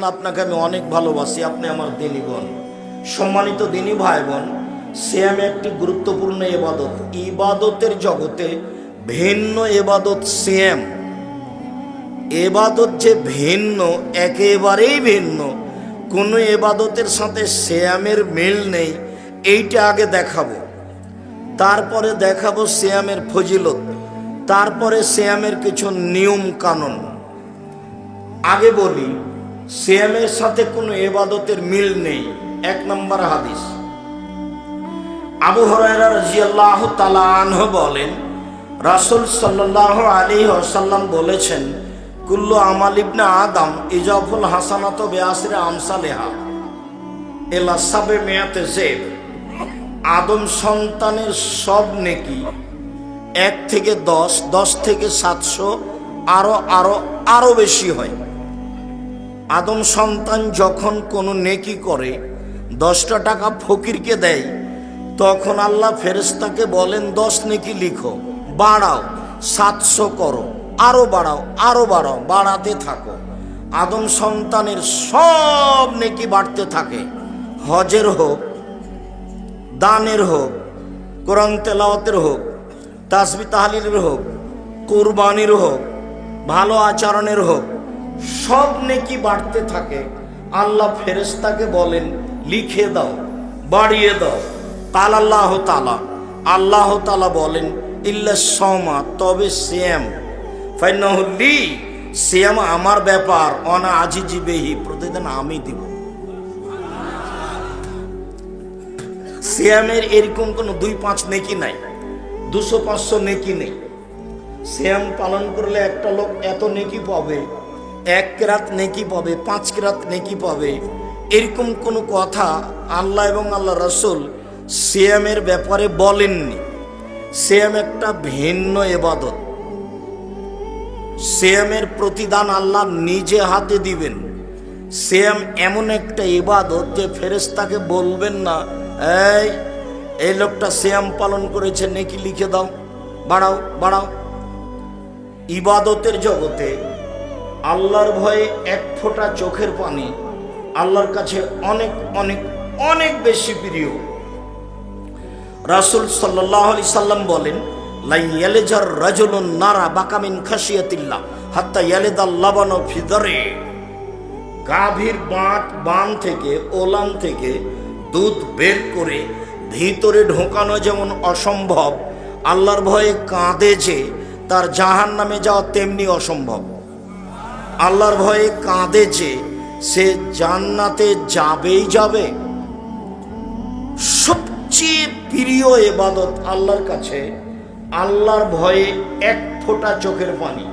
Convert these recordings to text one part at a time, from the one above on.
আপনাকে আমি অনেক ভালোবাসি, আপনি আমার দিনী বোন। সম্মানিত দিনী ভাই বোন শ্যাম একটি গুরুত্বপূর্ণ এবাদত। ইবাদতের জগতে ভিন্ন এবাদত শ্যাম এবাদত যে ভিন্ন, একেবারেই ভিন্ন। কোনো এবাদতের সাথে শ্যামের মিল নেই, এইটা আগে দেখাবো। তারপরে দেখাবো শ্যামের ফজিলত। তারপরে শ্যামের কিছু নিয়ম কানুন। আগে বলি সিয়ামের সাথে কোনো এবাদতের মিল নেই। এক নম্বর হাদিস। আবু হরাইরা রাজিয়াল্লাহ তালা বলেন, রাসুল সাল্লাহ আলী আসাল্লাম বলেছেন, কুল্লু আমাল ইবনে আদম ইজাফুল হাসানাত বেআসরে আমসালেহা এলা সাবে মেয়াতে জেব আদম সন্তানের সব নেকি এক থেকে দশ দশ থেকে সাতশো, আরও আরও আরও বেশি হয়। আদম সন্তান যখন কোনো নেকি করে, দশটা টাকা ফকিরকে দেয়, তখন আল্লাহ ফেরেস্তাকে বলেন, দশ নেকি লিখো, বাড়াও, সাতশো করো, আরও বাড়াও আরও বাড়াও, বাড়াতে থাকো। আদম সন্তানের সব নেকি বাড়তে থাকে। হজের হোক, দানের হোক, কোরআন তেলাওয়াতের হোক, তাসবি তাহলিলের হোক, কোরবানির হোক, ভালো আচরণের হোক সব নেকি বাড়তে থাকে। আল্লাহ ফেরেস্তাকে বলেন, লিখে দাও, বাড়িয়ে দাও। কাল আল্লাহ তালা আল্লাহ তালা বলেন, ইল্লা সমা তবে শ্যাম ফাইনাহুল্লি শ্যাম আমার ব্যাপার, অনা আজি জিবেহি প্রতিদিন আমি দিব। শ্যামের এরকম কোনো দুই পাঁচ নেকি নাই, দুশো পাঁচশো নেকি নেই। শ্যাম পালন করলে একটা লোক এত নেকি পাবে এক কেরাত নেকি পাবে, পাঁচ কেরাত নেকি পাবে। এরকম কোনো কথা আল্লাহ এবং আল্লাহ রসুল শ্যামের ব্যাপারে বলেননি। শ্যাম একটা ভিন্ন এবাদত শ্যামের প্রতিদান আল্লাহ নিজে হাতে দিবেন। শ্যাম এমন একটা ইবাদত যে ফেরেস্তাকে বলবেন না, এই এই লোকটা শ্যাম পালন করেছে, নেকি লিখে দাও, বাড়াও বাড়াও। ইবাদতের জগতে আল্লাহর ভয়ে এক ফোঁটা চোখের পানি আল্লাহর কাছে অনেক অনেক অনেক বেশি প্রিয়। রাসুল সাল্লাহ আলি সাল্লাম বলেন লাই ইয়ালেজার রাজুলুন নারা বাকামিন খাসিয়াতিল্লাহ হাত্তা ইয়ালেদাল লাবানো ফিদরে। গাভীর বাঁট, বান থেকে, ওলান থেকে দুধ বের করে ভিতরে ঢোকানো যেমন অসম্ভব, আল্লাহর ভয়ে কাঁদে যে, তার জাহান নামে যাওয়া তেমনি অসম্ভব। আল্লাহর ভয়ে কাঁদে যে, সে জান্নাতে যাবেই যাবে। সবচেয়ে প্রিয় এবাদত আল্লাহর কাছে, আল্লাহর ভয়ে এক ফোঁটা চোখের পানি।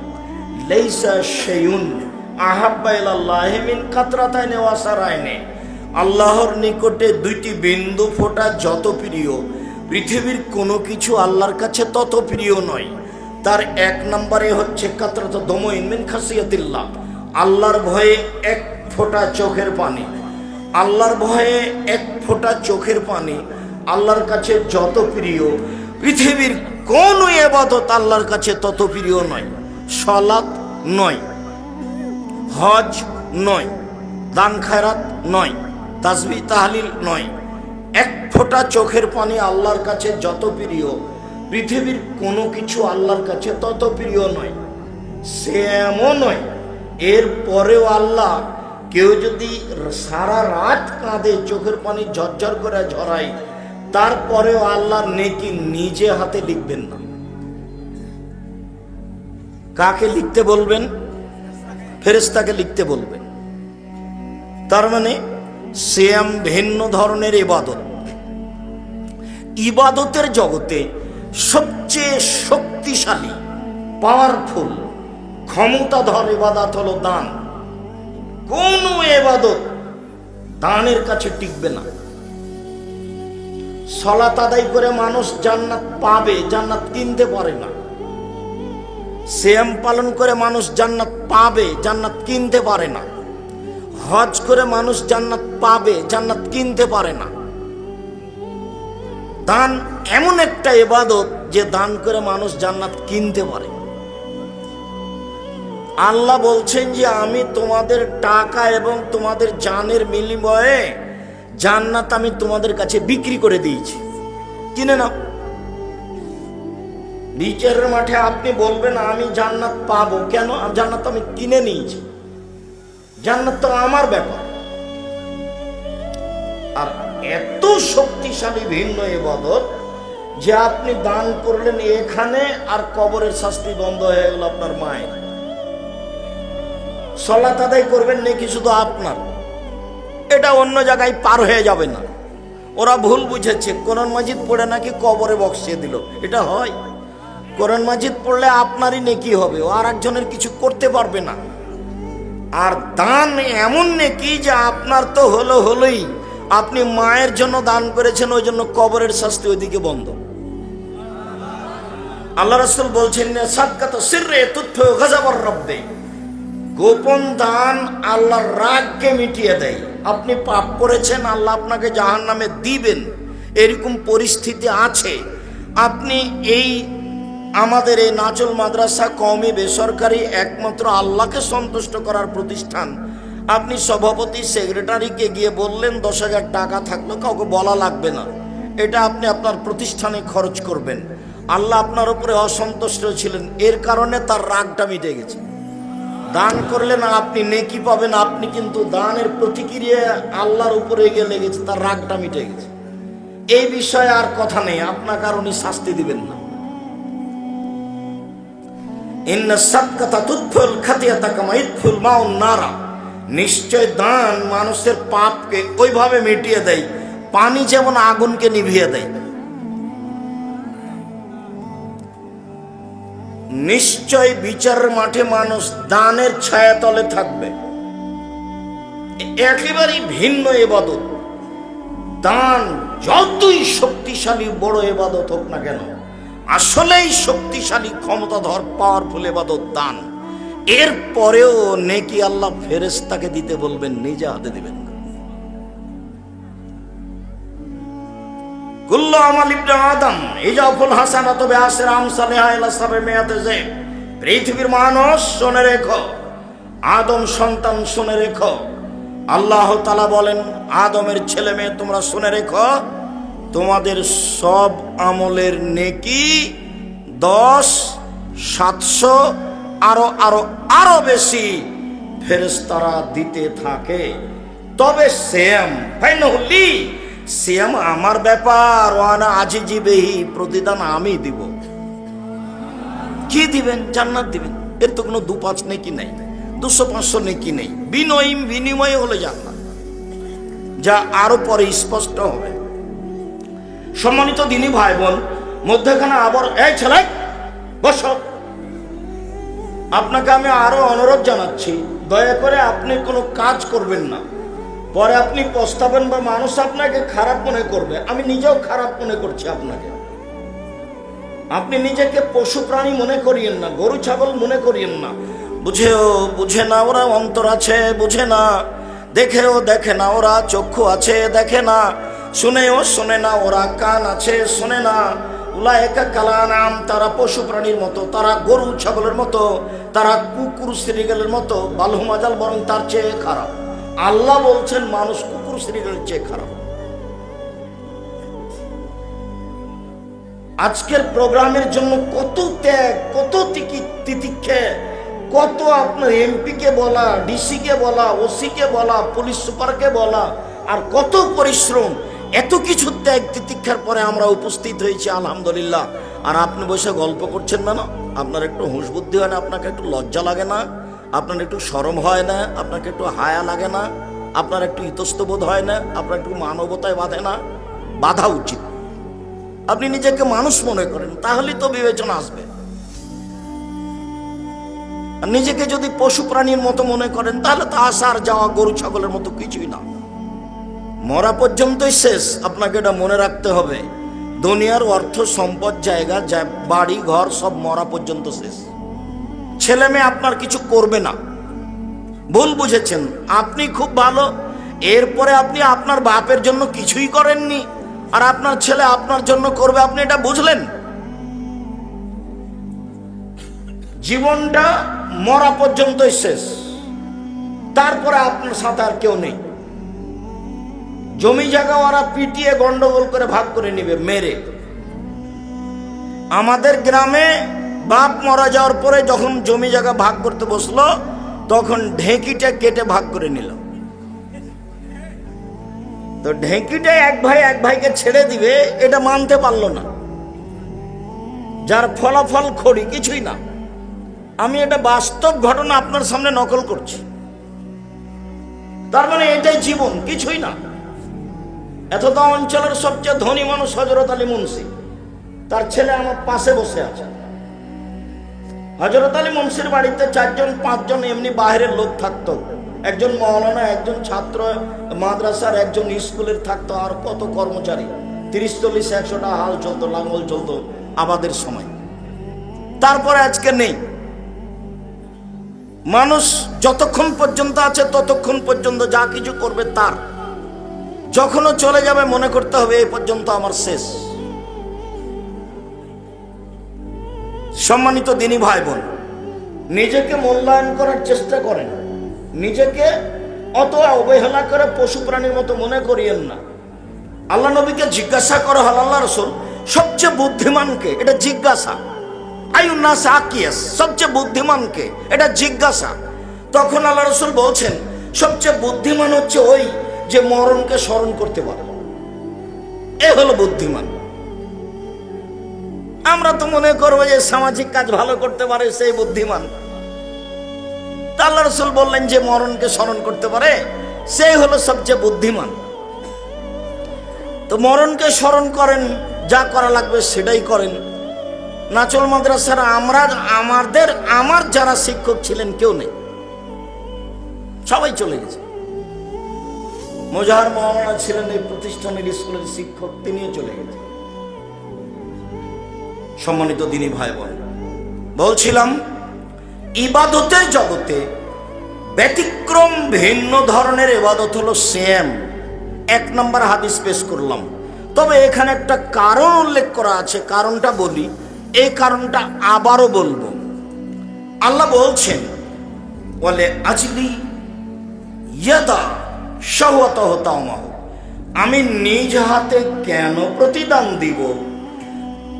লেইসা সেয়ুন আহাব্বাইলাহিমিন কাতরাতায় নেওয়া সারায়নে আল্লাহর নিকটে দুইটি বিন্দু ফোঁটা যত প্রিয়, পৃথিবীর কোনো কিছু আল্লাহর কাছে তত প্রিয় নয়। তার এক নম্বরে হচ্ছে কাতরাত দমইন মিন খাসিয়াতিল্লাহ। আল্লাহর ভয়ে এক ফোঁটা চোখের পানি। আল্লাহর ভয়ে এক ফোঁটা চোখের পানি আল্লাহর কাছে যত প্রিয়। পৃথিবীর কোন এবাদত আল্লাহর কাছে তত প্রিয় নয়। সলাৎ নয়। হজ নয়। দান খায়রাত নয়। তাসবি তাহলিল নয়। এক ফোঁটা চোখের পানি আল্লাহর কাছে যত প্রিয়। পৃথিবীর কোনো কিছু আল্লাহর কাছে তত প্রিয় নয় সে এমন নয়। এর পরেও আল্লাহ কেউ যদি সারা রাত কাঁদে, চোখের পানি ঝরঝর করে ঝরায় তারপরেও আল্লাহ নেকি নিজে হাতে লিখবেন না। কাকে লিখতে বলবেন? ফেরেস্তাকে লিখতে বলবেন। তার মানে শ্যাম ভিন্ন ধরনের ইবাদত। ইবাদতের জগতে সবচেয়ে শক্তিশালী পাওয়ারফুল ক্ষমতাধর ইবাদত হলো দান। কোন এবাদত দানের কাছে টিকবে না। সলাত আদায় করে মানুষ জান্নাত পাবে, জান্নাত কিনতে পারে না। শ্যাম পালন করে মানুষ জান্নাত পাবে, জান্নাত কিনতে পারে না। হজ করে মানুষ জান্নাত পাবে, জান্নাত কিনতে পারে না। দান এমন একটা এবাদত যে দান করে মানুষ জান্নাত কিনতে পারে। আল্লাহ বলছেন যে, আমি তোমাদের টাকা এবং তোমাদের জানের বিনিময়ে জান্নাত আমি তোমাদের কাছে বিক্রি করে দিয়েছি। কিনে নাও। বিচারের মাঠে আপনি বলবেন, আমি জান্নাত পাবো। কেন? জান্নাত আমি কিনে নিয়েছি। জান্নাত তো আমার ব্যাপার। আর এত শক্তিশালী ভিন্ন এবাদত যে আপনি দান করলেন এখানে আর কবরের শাস্তি বন্ধ হয়ে গেল আপনার মায়ের। সলাত আদায় করবেন নাকি শুধু আপনার? এটা অন্য জায়গায় পার হয়ে যাবে না। ওরা ভুল বুঝেছে। কোরআন মাজিদ পড়ে নাকি কবরে বক্সিয়ে দিল। এটা হয়। কোরআন মাজিদ পড়লে আপনারই নেকি হবে। ও আর একজনের কিছু করতে পারবে না। আর দান এমন নেকি যে আপনার তো হলো হলোই। আপনি মায়ের জন্য দান করেছেন, ওই জন্য কবরের শাস্তি ওইদিকে বন্ধ। আল্লাহ রাসূল বলছেন রব্বে। গোপন দান আল্লাহর রাগকে মিটিয়ে দেয়। আপনি পাপ করেছেন, আল্লাহ আপনাকে জাহান নামে দিবেন। এরকম পরিস্থিতি আছে। আপনি এই আমাদের এই নাচল মাদ্রাসা কওমি বেসরকারি একমাত্র আল্লাহকে সন্তুষ্ট করার প্রতিষ্ঠান। আপনি সভাপতি সেক্রেটারিকে গিয়ে বললেন, দশ হাজার টাকা থাকল, কাউকে বলা লাগবে না। এটা আপনি আপনার প্রতিষ্ঠানে খরচ করবেন। আল্লাহ আপনার উপরে অসন্তুষ্ট ছিলেন। এর কারণে তার রাগটা মিটে গেছে। দান করলেন আপনি নেকি পাবেন। আপনি কিন্তু দানের প্রতিক্রিয়া আল্লাহর উপরে গিয়ে লেগেছে, তার রাগটা মিটে গেছে। এই বিষয়ে আর কথা নেই। আপনার কারণে শাস্তি দিবেন না। ইন্না সাদকাতা তুৎফুল খাতিয়াতা কামা ইতফুল মাউন নারা। নিশ্চয় দান মানুষের পাপকে ওইভাবে মিটিয়ে দেয়, পানি যেমন আগুনকে নিভিয়ে দেয়। নিশ্চয় বিচারের মাঠে মানুষ দানের ছায়াতলে থাকবে। একেবারেই ভিন্ন এবাদত। দান যতই শক্তিশালী বড় এবাদত হোক না কেন, আসলেই শক্তিশালী, ক্ষমতাধর পাওয়ারফুল এবাদত দান। এর পরেও নেকি আল্লাহ ফেরেস্তাকে দিতে বলবেন, নিজে হাতে দিবেন না। কুল্লু আমাল ইবনে আদম ইজাফুল হাসানাত বিআশরি আমসালিহা ইলা সাবে মিয়াতে যে পৃথিবীর মানুষ শুনে রেখো, আদম সন্তান শুনে রেখো। আল্লাহ তাআলা বলেন, আদমের ছেলে মেয়ে তোমরা শুনে রেখো, তোমাদের সব আমলের নেকি দশ, সাতশো আরও আরও আরও বেশি ফেরেস্তারা দিতে থাকে। তবে সেম ফাইনলি সেম আমার ব্যাপার, ওয়ানা আজি জিবেহি প্রতিদান আমি দিব। কি দিবেন? জান্নাত দিবেন। এর তো কোনো দু পাঁচ নেকি নেই, দুশো, পাঁচশো নেকি নেই। বিনয় বিনিময় হলে জান্নাত। যা আরও পরে স্পষ্ট হবে। সম্মানিত দিনী ভাই বোন মধ্যখানে আবার এই ছেলে, বস। আপনাকে আমি আরও অনুরোধ জানাচ্ছি, দয়া করে আপনি কোনো কাজ করবেন না। পরে আপনি পস্তাবেন বা মানুষ আপনাকে খারাপ মনে করবে, আমি নিজেও খারাপ মনে করছি আপনাকে। আপনি নিজেকে পশু প্রাণী মনে করিয়েন না, গরু, ছাগল মনে করিয়েন না। বুঝেও বুঝে না ওরা অন্তর আছে, বুঝে না। দেখেও দেখে না ওরা চক্ষু আছে, দেখে না। শুনেও শোনে না ওরা কান আছে, শোনে না। উলা একা কালা নাম তারা পশু প্রাণীর মতো, তারা গরু, ছাগলের মতো, তারা কুকুর শ্রীগেলের মতো বালহুমাজাল বরং তার চেয়ে খারাপ। আল্লাহ বলছেন, মানুষ কুকুর শ্রীগেলের চেয়ে খারাপ। আজকের প্রোগ্রামের জন্য কত ত্যাগ, কত তিকি- তিতিক্ষে, কত আপনার এমপিকে বলা, ডিসিকে বলা, ওসিকে বলা, পুলিশ সুপারকে বলা, আর কত পরিশ্রম। এত কিছু ত্যাগ তিতিক্ষার পরে আমরা উপস্থিত হয়েছি, আলহামদুলিল্লাহ। আর আপনি বসে গল্প করছেন না না? আপনার একটু হুঁশ বুদ্ধি হয় না, আপনাকে একটু লজ্জা লাগে না? আপনার একটু সরম হয় না, আপনাকে একটু হায়া লাগে না? আপনার একটু ইতস্তবোধ হয় না, আপনার একটু মানবতায় বাঁধে না? বাধা উচিত। আপনি নিজেকে মানুষ মনে করেন, তাহলেই তো বিবেচনা আসবে। নিজেকে যদি পশু প্রাণীর মতো মনে করেন, তাহলে তো আসার যাওয়া গরু, ছাগলের মতো কিছুই না। মরা পর্যন্তই শেষ। আপনাকে এটা মনে রাখতে হবে। দুনিয়ার অর্থ, সম্পদ, জায়গা বাড়ি, ঘর, সব মরা পর্যন্ত শেষ। ছেলে মেয়ে আপনার কিছু করবে না। ভুল বুঝেছেন। আপনি খুব ভালো। এরপরে আপনি আপনার বাপের জন্য কিছুই করেননি। আর আপনার ছেলে আপনার জন্য করবে। আপনি এটা বুঝলেন? জীবনটা মরা পর্যন্তই শেষ। তারপরে আপনার সাথে আর কেউ নেই। জমি জায়গা ওরা পিটিয়ে গন্ডগোল করে ভাগ করে নিবে, মেরে। আমাদের গ্রামে বাপ মারা যাওয়ার পরে যখন জমি জায়গা ভাগ করতে বসল, তখন ঢেঁকিটা কেটে ভাগ করে নিল। তো ঢেঁকিটা এক ভাই এক ভাইকে ছেড়ে দিবে, এটা মানতে পারল না। যার ফলাফল খড়ি, কিছুই না। আমি এটা বাস্তব ঘটনা আপনার সামনে নকল করছি। তার মানে এটাই জীবন, কিছুই না। এতটা অঞ্চলের সবচেয়ে ধনী মানুষ হজরত আলী মুন্সি। তার ছেলে আমার পাশে বসে আছে। হজরত আলী মুন্সির বাড়িতে চারজন, পাঁচজন এমনি বাইরের লোক থাকতো। একজন মৌলানা, একজন ছাত্র, মাদ্রাসার একজন স্কুলের থাকতো, আর কত কর্মচারী। তিরিশ চল্লিশ একশোটা হাল চলতো লাঙ্গল চলতো আবাদের সময়। তারপরে আজকে নেই। মানুষ যতক্ষণ পর্যন্ত আছে ততক্ষণ পর্যন্ত যা কিছু করবে তার। যখনও চলে যাবে, মনে করতে হবে এই পর্যন্ত আমার শেষ। সম্মানিত দিনী ভাই বোন নিজেকে মূল্যায়ন করার চেষ্টা করেন। নিজেকে অত অবহেলা করে পশু প্রাণীর মতো মনে করিয়েন না। আল্লাহ নবীকে জিজ্ঞাসা করো আল্লাহ রসুল, সবচেয়ে বুদ্ধিমানকে এটা জিজ্ঞাসা। আয়ুন্নাস আকিয়াস, সবচেয়ে বুদ্ধিমানকে এটা জিজ্ঞাসা। তখন আল্লাহ রসুল বলছেন, সবচেয়ে বুদ্ধিমান হচ্ছে ওই যে মরণকে স্মরণ করতে পারে এ হলো বুদ্ধিমান। আমরা তো মনে করব যে সামাজিক কাজ ভালো করতে পারে সেই বুদ্ধিমান। আল্লাহ রসুল বললেন যে মরণকে স্মরণ করতে পারে, সেই হলো সবচেয়ে বুদ্ধিমান। তো মরণকে স্মরণ করেন, যা করা লাগবে সেটাই করেন। নাচল মাদ্রাসার আমরা আমাদের, আমার যারা শিক্ষক ছিলেন কেউ নেই। সবাই চলে গেছে। মোজাহার মহামানা ছিলেন এই প্রতিষ্ঠানের স্কুলের শিক্ষক, তিনিও চলে গেছেন। সম্মানিত দিনী ভাই বোন বলছিলাম, ইবাদতের জগতে ব্যতিক্রম ভিন্ন ধরনের ইবাদত হলো সেম এক নম্বর হাদিস পেশ করলাম। তবে এখানে একটা কারণ উল্লেখ করা আছে, কারণটা বলি, এই কারণটা আবারও বলব। আল্লাহ বলছেন বলে আজলি ইয়াদা সহত হতামাহ। আমি নিজ হাতে কেন প্রতিদান দিব?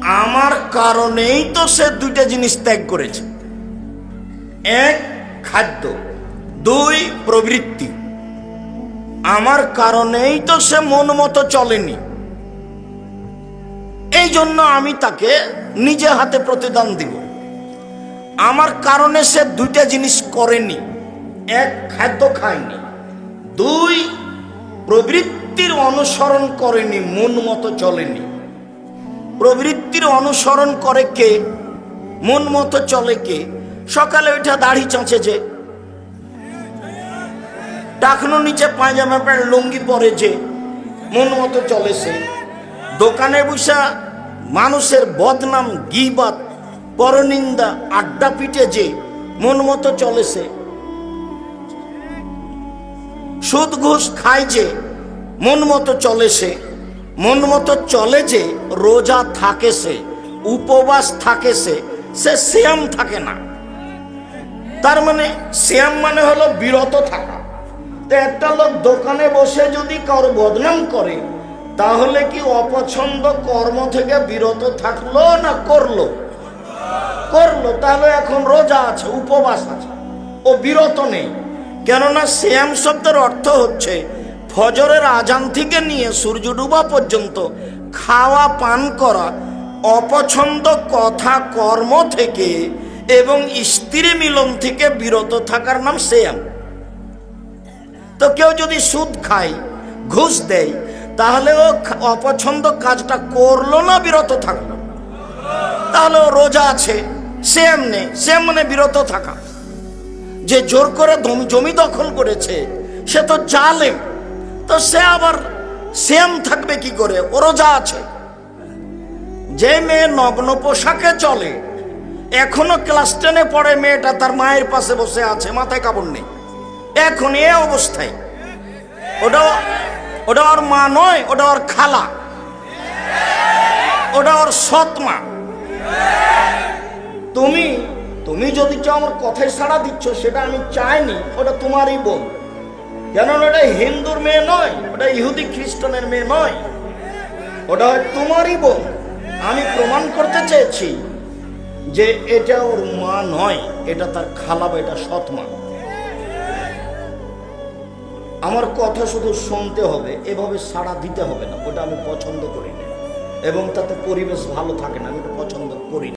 আমার কারণেই তো সে দুইটা জিনিস ত্যাগ করেছে। এক, খাদ্য। দুই, প্রবৃত্তি। আমার কারণেই তো সে মন মতো চলেনি। এই জন্য আমি তাকে নিজে হাতে প্রতিদান দিব। আমার কারণে সে দুইটা জিনিস করেনি। এক, খাদ্য খায়নি। দুই প্রবৃত্তির অনুসরণ করেনি, মন মতো চলেনি। প্রবৃত্তির অনুসরণ করে কে? মন মতো চলে কে? সকালে ওইটা দাড়ি চাঁচে যে টাকনো নিচে পায়জামা প্যান্ট, লুঙ্গি পরে যে মন মতো চলে সে দোকানে বসা মানুষের বদনাম গিবাত পরনিন্দা, আড্ডা পিটে যে মন মতো চলে সে সুদ ঘুষ খায় যে, মন মতো চলে সে। মন মতো চলে যে, রোজা থাকে সে, উপবাস থাকে সে সে শ্যাম থাকে না। তার মানে শ্যাম মানে হলো বিরত থাকা। তো একটা লোক দোকানে বসে যদি কারও বদনাম করে, তাহলে কি অপছন্দ কর্ম থেকে বিরত থাকল না করল? করল, তাহলে এখন রোজা আছে, উপবাস আছে। ও বিরত নেই। কেননা শ্যাম শব্দের অর্থ হচ্ছে, ফজরের আজান থেকে নিয়ে সূর্য ডুবা পর্যন্ত খাওয়া, পান করা, অপছন্দ কথা, কর্ম থেকে এবং স্ত্রী মিলন থেকে বিরত থাকার নাম শ্যাম। তো কেউ যদি সুদ খায়, ঘুষ দেয়, তাহলে ও অপছন্দ কাজটা করল না, বিরত থাকল। তাহলে ও রোজা আছে, শ্যাম নেই, শ্যাম মানে বিরত থাকা। যে জোর করে জমি দখল করেছে, সে তো জালেম। তো সে আবার সেম থাকবে কি করে? ও যা আছে। যে মেয়ে নগ্ন পোশাকে চলে, এখনও ক্লাস টেনে পড়ে মেয়েটা তার মায়ের পাশে বসে আছে, মাথায় কাপড় নেই। এখন এ অবস্থায়, ওটা ওটা ওর মা নয়, ওটা ওর খালা। ওটা ওর সৎ মা। তুমি তুমি যদি চাও আমার কথায় সাড়া দিচ্ছ, সেটা আমি চাইনি, ওটা তোমারই বোন কেননা ওটা হিন্দুর মেয়ে নয়, ওটা ইহুদি খ্রিস্টানের মেয়ে নয়, ওটা হয় তোমারই বোন আমি প্রমাণ করতে চেয়েছি যে এটা ওর মা নয়, এটা তার খালা বা এটা সৎ মা। আমার কথা শুধু শুনতে হবে, এভাবে সাড়া দিতে হবে না, ওটা আমি পছন্দ করি না এবং তাতে পরিবেশ ভালো থাকে না, আমি এটা পছন্দ করি